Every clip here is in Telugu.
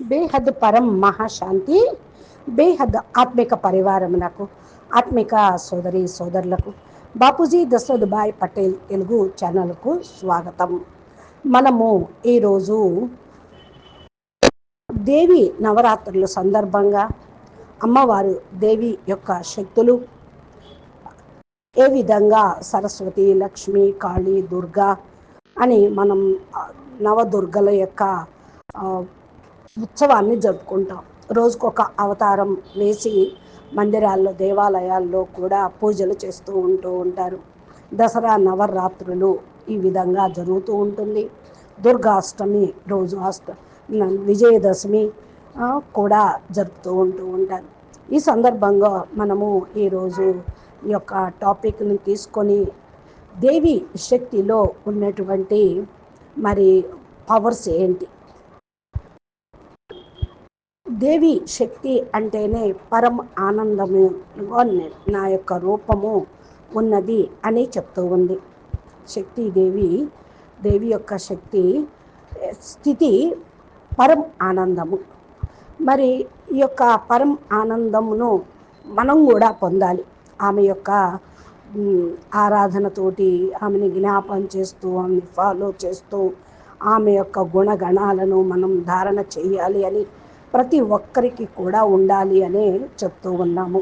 బేహద్ పరం మహాశాంతి బేహద్ ఆత్మిక పరివారమునకు ఆత్మిక సోదరి సోదరులకు. బాపూజీ దశరథ్ భాయ్ పటేల్ తెలుగు ఛానల్కు స్వాగతం. మనము ఈరోజు దేవి నవరాత్రుల సందర్భంగా అమ్మవారు దేవి యొక్క శక్తులు ఏ విధంగా సరస్వతి లక్ష్మి కాళీ దుర్గా అని మనం నవదుర్గల యొక్క ఉత్సవాన్ని జరుపుకుంటాం. రోజుకొక అవతారం వేసి మందిరాల్లో దేవాలయాల్లో కూడా పూజలు చేస్తూ ఉంటూ ఉంటారు. దసరా నవరాత్రులు ఈ విధంగా జరుగుతూ ఉంటుంది. దుర్గాష్టమి రోజు అష్ట విజయదశమి కూడా జరుపుతూ ఉంటూ ఉంటారు. ఈ సందర్భంగా మనము ఈరోజు ఈ యొక్క టాపిక్ని తీసుకొని దేవి శక్తిలో ఉన్నటువంటి మరి పవర్స్ ఏంటి? దేవి శక్తి అంటేనే పరమ ఆనందముగా నా యొక్క రూపము ఉన్నది అని చెప్తూ ఉంది. శక్తి దేవి దేవి యొక్క శక్తి స్థితి పరం ఆనందము. మరి ఈ యొక్క పరం ఆనందమును మనం కూడా పొందాలి. ఆమె యొక్క ఆరాధనతోటి ఆమెని జ్ఞాపం చేస్తూ ఆమెని ఫాలో చేస్తూ ఆమె యొక్క గుణగణాలను మనం ధారణ చేయాలి అని ప్రతి ఒక్కరికి కూడా ఉండాలి అనే చెప్తూ ఉన్నాము.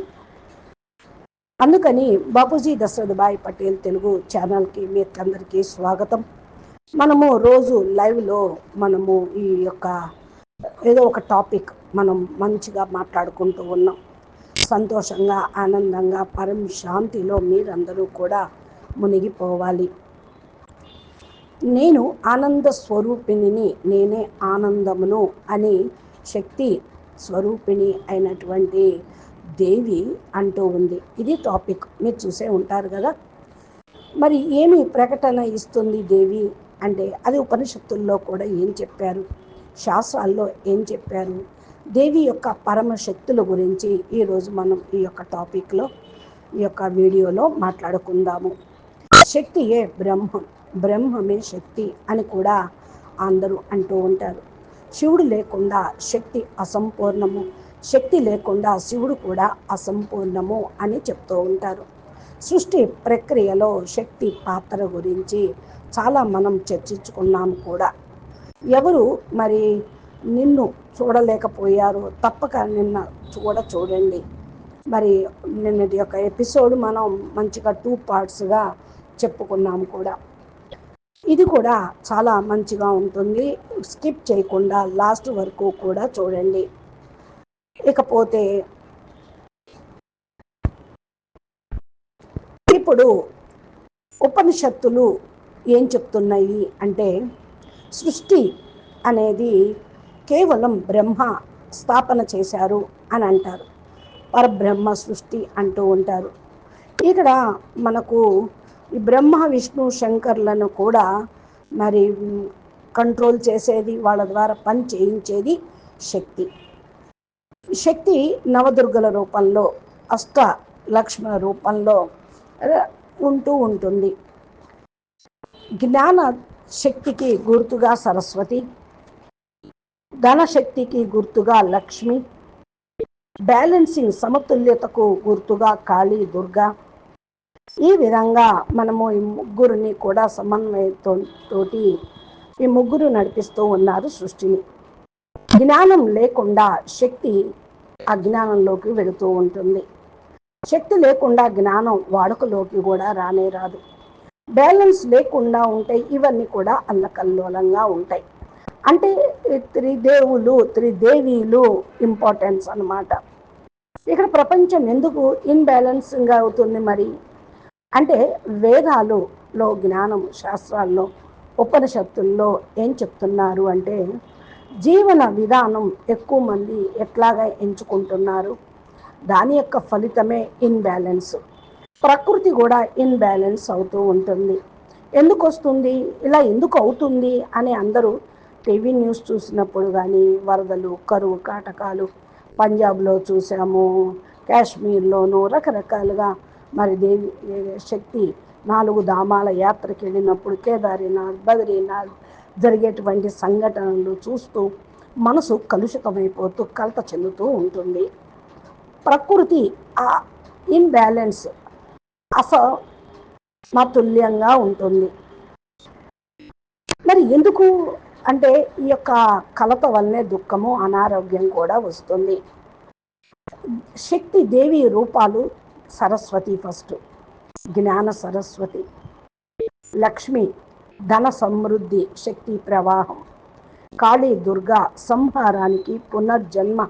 అందుకని బాపూజీ దశరథభాయ్ పటేల్ తెలుగు ఛానల్కి మీ అందరికీ స్వాగతం. మనము రోజు లైవ్లో మనము ఈ యొక్క ఏదో ఒక టాపిక్ మనం మంచిగా మాట్లాడుకుంటూ ఉన్నాం. సంతోషంగా ఆనందంగా పరం శాంతిలో మీరందరూ కూడా మునిగిపోవాలి. నేను ఆనంద స్వరూపిణిని నేనే ఆనందమును అని శక్తి స్వరూపిణి అయినటువంటి దేవి అంటూ ఉంది. ఇది టాపిక్. మీరు చూసే ఉంటారు కదా. మరి ఏమి ప్రకటన ఇస్తుంది దేవి అంటే అది ఉపనిషత్తుల్లో కూడా ఏం చెప్పారు? శాస్త్రాల్లో ఏం చెప్పారు? దేవి యొక్క పరమ శక్తుల గురించి ఈరోజు మనం ఈ యొక్క టాపిక్లో ఈ యొక్క వీడియోలో మాట్లాడుకుందాము. శక్తియే బ్రహ్మం? బ్రహ్మమే శక్తి అని కూడా అందరూ అంటూ ఉంటారు. శివుడు లేకుండా శక్తి అసంపూర్ణము. శక్తి లేకుండా శివుడు కూడా అసంపూర్ణము అని చెప్తూ ఉంటారు. సృష్టి ప్రక్రియలో శక్తి పాత్ర గురించి చాలా మనం చర్చించుకున్నాము కూడా. ఎవరు మరి నిన్ను చూడలేకపోయారు తప్పక నిన్న చూడ చూడండి. మరి నిన్నటి యొక్క ఎపిసోడ్ మనం మంచిగా టూ పార్ట్స్గా చెప్పుకున్నాము కూడా. ఇది కూడా చాలా మంచిగా ఉంటుంది. స్కిప్ చేయకుండా లాస్ట్ వరకు కూడా చూడండి. ఇకపోతే ఇప్పుడు ఉపనిషత్తులు ఏం చెప్తున్నాయి అంటే సృష్టి అనేది కేవలం బ్రహ్మ స్థాపన చేశారు అని అంటారు. పరబ్రహ్మ సృష్టి అంటూ ఉంటారు. ఇక్కడ మనకు ఈ బ్రహ్మ విష్ణు శంకర్లను కూడా మరి కంట్రోల్ చేసేది వాళ్ళ ద్వారా పని చేయించేది శక్తి. శక్తి నవదుర్గల రూపంలో అష్ట లక్ష్మణ రూపంలో ఉంటూ ఉంటుంది. జ్ఞాన శక్తికి గుర్తుగా సరస్వతి ధనశక్తికి గుర్తుగా లక్ష్మి బ్యాలెన్సింగ్ సమతుల్యతకు గుర్తుగా కాళీ దుర్గా ఈ విధంగా మనము ఈ ముగ్గురిని కూడా సమన్వయంతో తోటి ఈ ముగ్గురు నడిపిస్తూ ఉన్నారు సృష్టిని. జ్ఞానం లేకుండా శక్తి అజ్ఞానంలోకి వెళుతూ ఉంటుంది. శక్తి లేకుండా జ్ఞానం వాడుకలోకి కూడా రానే రాదు. బ్యాలెన్స్ లేకుండా ఉంటే ఇవన్నీ కూడా అల్లకల్లోలంగా ఉంటాయి. అంటే త్రిదేవులు త్రిదేవీలు ఇంపార్టెన్స్ అన్నమాట. ఇక్కడ ప్రపంచం ఎందుకు ఇన్బ్యాలెన్సింగ్ అవుతుంది మరి? అంటే వేదాలులో జ్ఞానం శాస్త్రాల్లో ఉపనిషత్తుల్లో ఏం చెప్తున్నారు అంటే జీవన విధానం ఎక్కువ మంది ఎట్లాగా ఎంచుకుంటున్నారు? దాని యొక్క ఫలితమే ఇన్బ్యాలెన్స్. ప్రకృతి కూడా ఇన్బ్యాలెన్స్ అవుతూ ఉంటుంది. ఎందుకు వస్తుంది? ఇలా ఎందుకు అవుతుంది? అని అందరూ టీవీ న్యూస్ చూసినప్పుడు కానీ వరదలు కరువు కాటకాలు పంజాబ్లో చూసాము కాశ్మీర్లోనూ రకరకాలుగా మరి దేవి శక్తి నాలుగు ధామాల యాత్రకి వెళ్ళినప్పుడు కేదారినాథ్ బద్రీనాథ్ జరిగేటువంటి సంఘటనలు చూస్తూ మనసు కలుషితమైపోతూ కలత చెందుతూ ఉంటుంది. ప్రకృతి ఆ ఇన్బ్యాలెన్స్ అసమతుల్యంగా ఉంటుంది. మరి ఎందుకు అంటే ఈ యొక్క కలత వల్లనే దుఃఖము అనారోగ్యం కూడా వస్తుంది. శక్తి దేవి రూపాలు సరస్వతి ఫస్ట్. జ్ఞాన సరస్వతి. లక్ష్మి ధన సమృద్ధి శక్తి ప్రవాహం. కాళీ దుర్గా సంహారానికి పునర్జన్మ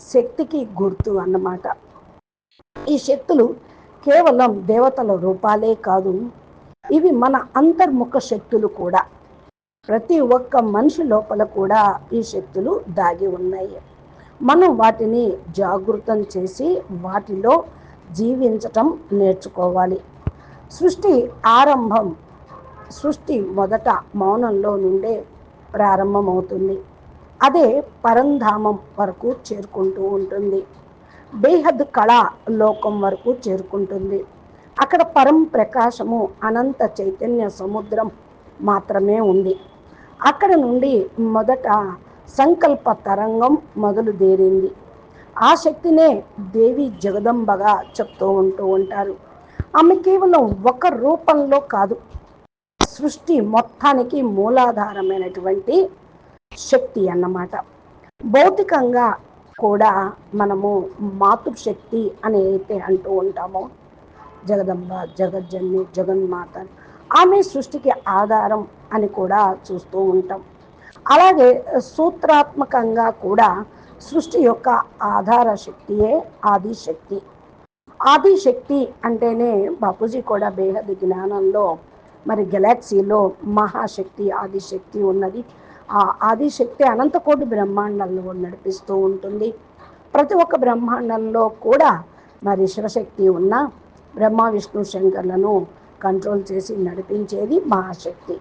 శక్తికి గుర్తు అన్నమాట. ఈ శక్తులు కేవలం దేవతల రూపాలే కాదు ఇవి మన అంతర్ముఖ శక్తులు కూడా. ప్రతి ఒక్క మనిషి లోపల కూడా ఈ శక్తులు దాగి ఉన్నాయి. మనం వాటిని జాగృతం చేసి వాటిలో జీవించటం నేర్చుకోవాలి. సృష్టి ఆరంభం. సృష్టి మొదట మౌనంలో నుండే ప్రారంభమవుతుంది. అదే పరంధామం వరకు చేరుకుంటూ ఉంటుంది. బేహద్ కళా లోకం వరకు చేరుకుంటుంది. అక్కడ పరం ప్రకాశము అనంత చైతన్య సముద్రం మాత్రమే ఉంది. అక్కడ నుండి మొదట సంకల్ప తరంగం మొదలుదేరింది. ఆ శక్తినే దేవి జగదంబగా చెప్తూ ఉంటూ ఉంటారు. ఆమె కేవలం ఒక రూపంలో కాదు సృష్టి మొత్తానికి మూలాధారమైనటువంటి శక్తి అన్నమాట. భౌతికంగా కూడా మనము మాతృశక్తి అని అయితే అంటూ ఉంటామో. జగదంబ జగజ్జన్ని జగన్మాత ఆమె సృష్టికి ఆధారం అని కూడా చూస్తూ ఉంటాం. అలాగే సూత్రాత్మకంగా కూడా సృష్టి యొక్క ఆధార శక్తియే ఆదిశక్తి. ఆదిశక్తి అంటేనే బాపూజీ కూడా బేహద్ జ్ఞానంలో మరి గెలాక్సీలో మహాశక్తి ఆదిశక్తి ఉన్నది. ఆ ఆదిశక్తి అనంతకోటి బ్రహ్మాండంలో నడిపిస్తూ ఉంటుంది. ప్రతి ఒక్క బ్రహ్మాండంలో కూడా మరి శివశక్తి ఉన్న బ్రహ్మ విష్ణు శంకర్లను కంట్రోల్ చేసి నడిపించేది మహాశక్తి.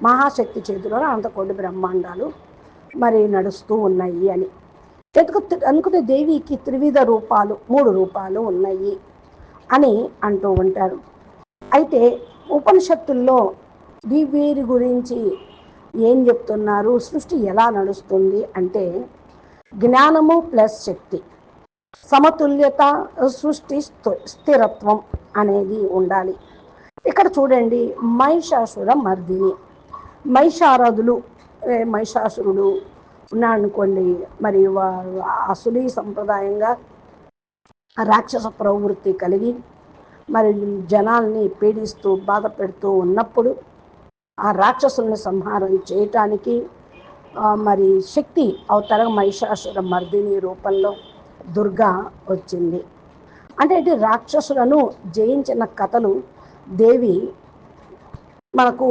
మహాశక్తి చేతిలో అనంతకోటి బ్రహ్మాండాలు మరి నడుస్తూ ఉన్నాయి అని. ఎందుకు అనుకునే దేవికి త్రివిధ రూపాలు మూడు రూపాలు ఉన్నాయి అని అంటూ ఉంటారు. అయితే ఉపనిషత్తుల్లో వీరి గురించి ఏం చెప్తున్నారు? సృష్టి ఎలా నడుస్తుంది అంటే జ్ఞానము ప్లస్ శక్తి సమతుల్యత సృష్టి స్థిరత్వం అనేది ఉండాలి. ఇక్కడ చూడండి మహిషాసుర మర్దిని. మహిషారథులు మహిషాసురుడు ఉన్నాడనుకోండి మరి అసులీ సంప్రదాయంగా రాక్షస ప్రవృత్తి కలిగి మరి జనాల్ని పీడిస్తూ బాధ పెడుతూ ఉన్నప్పుడు ఆ రాక్షసుల్ని సంహారం చేయటానికి మరి శక్తి అవతర మహిషాసుర మర్దిని రూపంలో దుర్గా వచ్చింది. అంటే రాక్షసులను జయించిన కథలు దేవి మనకు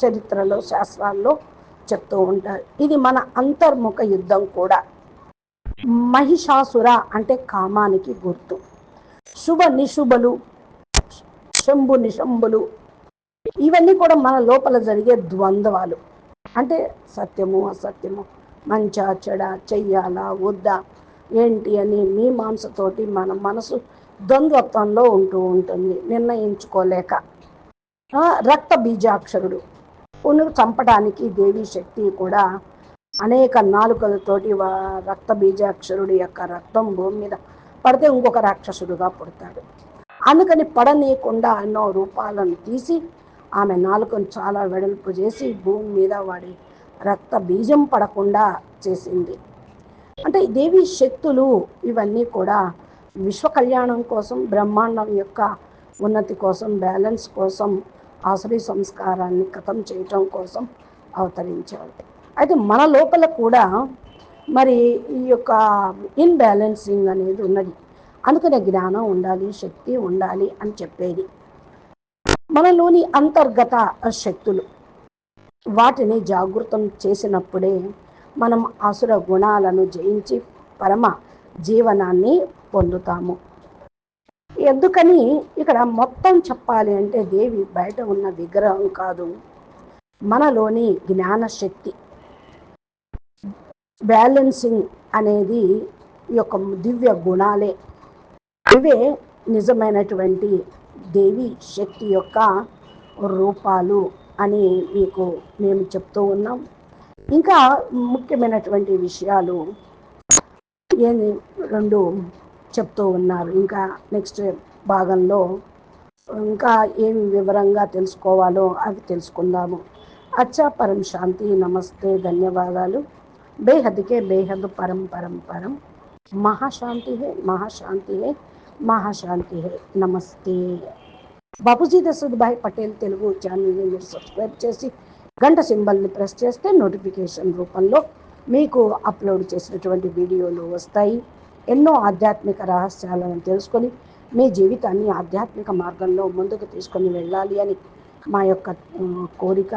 చరిత్రలో శాస్త్రాల్లో చెప్తూ ఉంటారు. ఇది మన అంతర్ముఖ యుద్ధం కూడా. మహిషాసుర అంటే కామానికి గుర్తు. శుభ నిశుభలు శంభు నిశంభులు ఇవన్నీ కూడా మన లోపల జరిగే ద్వంద్వాలు. అంటే సత్యము అసత్యము మంచా చెడ చెయ్యాలా వద్దా ఏంటి అని మీమాంసతోటి మన మనసు ద్వంద్వత్వంలో ఉంటూ ఉంటుంది నిర్ణయించుకోలేక. రక్త బీజాక్షరుడు. శత్రువును చంపడానికి దేవి శక్తి కూడా అనేక నాలుకలతోటి రక్త బీజాక్షరుడి యొక్క రక్తం భూమి మీద పడితే ఇంకొక రాక్షసుడుగా పుడతాడు. అందుకని పడనీయకుండా ఎన్నో రూపాలను తీసి ఆమె నాలుకను చాలా వెడల్పు చేసి భూమి మీద వాడి రక్త బీజం పడకుండా చేసింది. అంటే దేవి శక్తులు ఇవన్నీ కూడా విశ్వ కళ్యాణం కోసం బ్రహ్మాండం యొక్క ఉన్నతి కోసం బ్యాలెన్స్ కోసం ఆసురీ సంస్కారాన్ని కథం చేయటం కోసం అవతరించాడు. అయితే మన లోపల కూడా మరి ఈ యొక్క ఇన్బ్యాలెన్సింగ్ అనేది ఉన్నది. అందుకనే జ్ఞానం ఉండాలి శక్తి ఉండాలి అని చెప్పేది. మనలోని అంతర్గత శక్తులు వాటిని జాగృతం చేసినప్పుడే మనం అసుర గుణాలను జయించి పరమ జీవనాన్ని పొందుతాము. ఎందుకని ఇక్కడ మొత్తం చెప్పాలి అంటే దేవి బయట ఉన్న విగ్రహం కాదు. మనలోని జ్ఞానశక్తి. బ్యాలెన్సింగ్ అనేది ఈ యొక్క దివ్య గుణాలే. ఇవే నిజమైనటువంటి దేవి శక్తి యొక్క రూపాలు అని మీకు మేము చెప్తూ ఉన్నాం. ఇంకా ముఖ్యమైనటువంటి విషయాలు ఏంది? రెండు చెప్తూ ఉన్నారు. ఇంకా నెక్స్ట్ భాగంలో ఇంకా ఏం వివరంగా తెలుసుకోవాలో అవి తెలుసుకుందాము. అచ్చా పరం శాంతి నమస్తే ధన్యవాదాలు. బేహద్కే బేహద్ పరం పరం పరం. మహాశాంతి హే మహాశాంతి హే మహాశాంతి హే నమస్తే. బాబుజీ దశరథ్ పటేల్ తెలుగు ఛానల్ని మీరు సబ్స్క్రైబ్ చేసి గంట సింబల్ని ప్రెస్ చేస్తే నోటిఫికేషన్ రూపంలో మీకు అప్లోడ్ చేసినటువంటి వీడియోలు వస్తాయి. ఎన్నో ఆధ్యాత్మిక రహస్యాలను తెలుసుకొని మీ జీవితాన్ని ఆధ్యాత్మిక మార్గంలో ముందుకు తీసుకొని వెళ్ళాలి అని మా యొక్క కోరిక.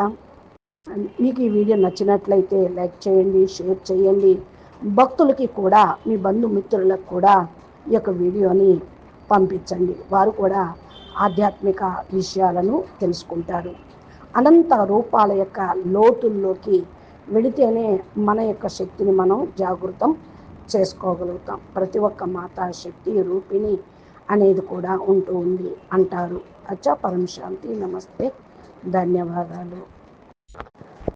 మీకు ఈ వీడియో నచ్చినట్లయితే లైక్ చేయండి షేర్ చేయండి. భక్తులకి కూడా మీ బంధుమిత్రులకు కూడా ఈ యొక్క వీడియోని పంపించండి. వారు కూడా ఆధ్యాత్మిక విషయాలను తెలుసుకుంటారు. అనంత రూపాల యొక్క లోతుల్లోకి వెళితేనే మన యొక్క శక్తిని మనం జాగృతం చేసుకోగలుగుతాం. ప్రతి ఒక్క మాతా శక్తి రూపిణి అనేది కూడా ఉంటూ ఉంది అంటారు. అచ్చా పరం శాంతి నమస్తే. ధన్యవాదాలు.